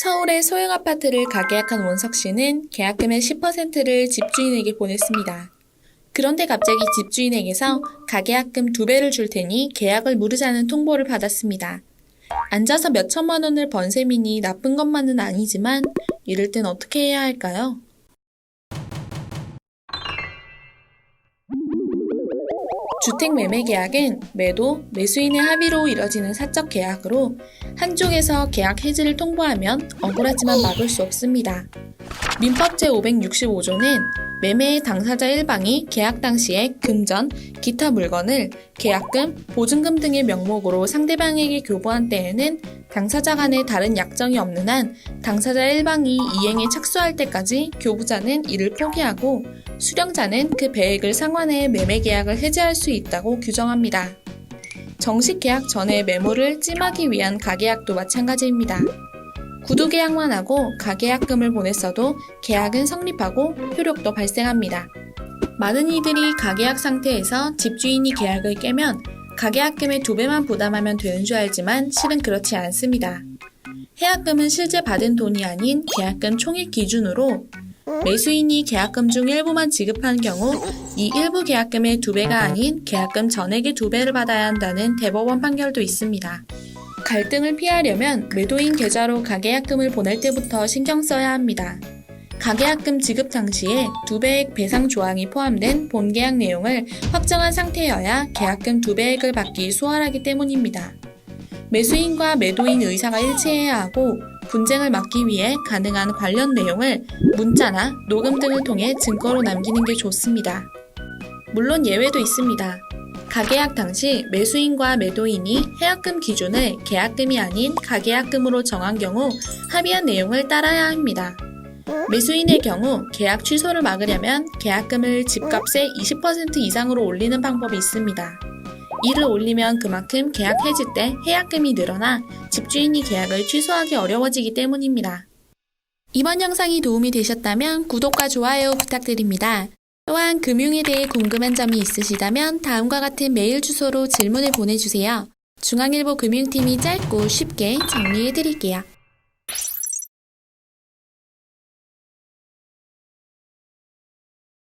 서울의 소형 아파트를 가계약한 원석 씨는 계약금의 10%를 집주인에게 보냈습니다. 그런데 갑자기 집주인에게서 가계약금 두 배를 줄 테니 계약을 무르자는 통보를 받았습니다. 앉아서 몇 천만 원을 번 셈이니 나쁜 것만은 아니지만 이럴 땐 어떻게 해야 할까요? 주택 매매 계약은 매도, 매수인의 합의로 이뤄지는 사적 계약으로 한쪽에서 계약 해지를 통보하면 억울하지만 막을 수 없습니다. 민법 제565조는 매매의 당사자 일방이 계약 당시에 금전, 기타 물건을 계약금, 보증금 등의 명목으로 상대방에게 교부한 때에는 당사자 간에 다른 약정이 없는 한 당사자 일방이 이행에 착수할 때까지 교부자는 이를 포기하고 수령자는 그 배액을 상환해 매매 계약을 해지할 수 있다고 규정합니다. 정식 계약 전에 매물을 찜하기 위한 가계약도 마찬가지입니다. 구두 계약만 하고 가계약금을 보냈어도 계약은 성립하고 효력도 발생합니다. 많은 이들이 가계약 상태에서 집주인이 계약을 깨면 가계약금의 두 배만 부담하면 되는 줄 알지만 실은 그렇지 않습니다. 해약금은 실제 받은 돈이 아닌 계약금 총액 기준으로 매수인이 계약금 중 일부만 지급한 경우 이 일부 계약금의 두 배가 아닌 계약금 전액의 두 배를 받아야 한다는 대법원 판결도 있습니다. 갈등을 피하려면 매도인 계좌로 가계약금을 보낼 때부터 신경 써야 합니다. 가계약금 지급 당시에 두 배액 배상 조항이 포함된 본 계약 내용을 확정한 상태여야 계약금 두 배액을 받기 수월하기 때문입니다. 매수인과 매도인 의사가 일치해야 하고 분쟁을 막기 위해 가능한 관련 내용을 문자나 녹음 등을 통해 증거로 남기는 게 좋습니다. 물론 예외도 있습니다. 가계약 당시 매수인과 매도인이 해약금 기준을 계약금이 아닌 가계약금으로 정한 경우 합의한 내용을 따라야 합니다. 매수인의 경우 계약 취소를 막으려면 계약금을 집값의 20% 이상으로 올리는 방법이 있습니다. 이를 올리면 그만큼 계약 해지 때 해약금이 늘어나 집주인이 계약을 취소하기 어려워지기 때문입니다. 이번 영상이 도움이 되셨다면 구독과 좋아요 부탁드립니다. 또한 금융에 대해 궁금한 점이 있으시다면 다음과 같은 메일 주소로 질문을 보내주세요. 중앙일보 금융팀이 짧고 쉽게 정리해 드릴게요.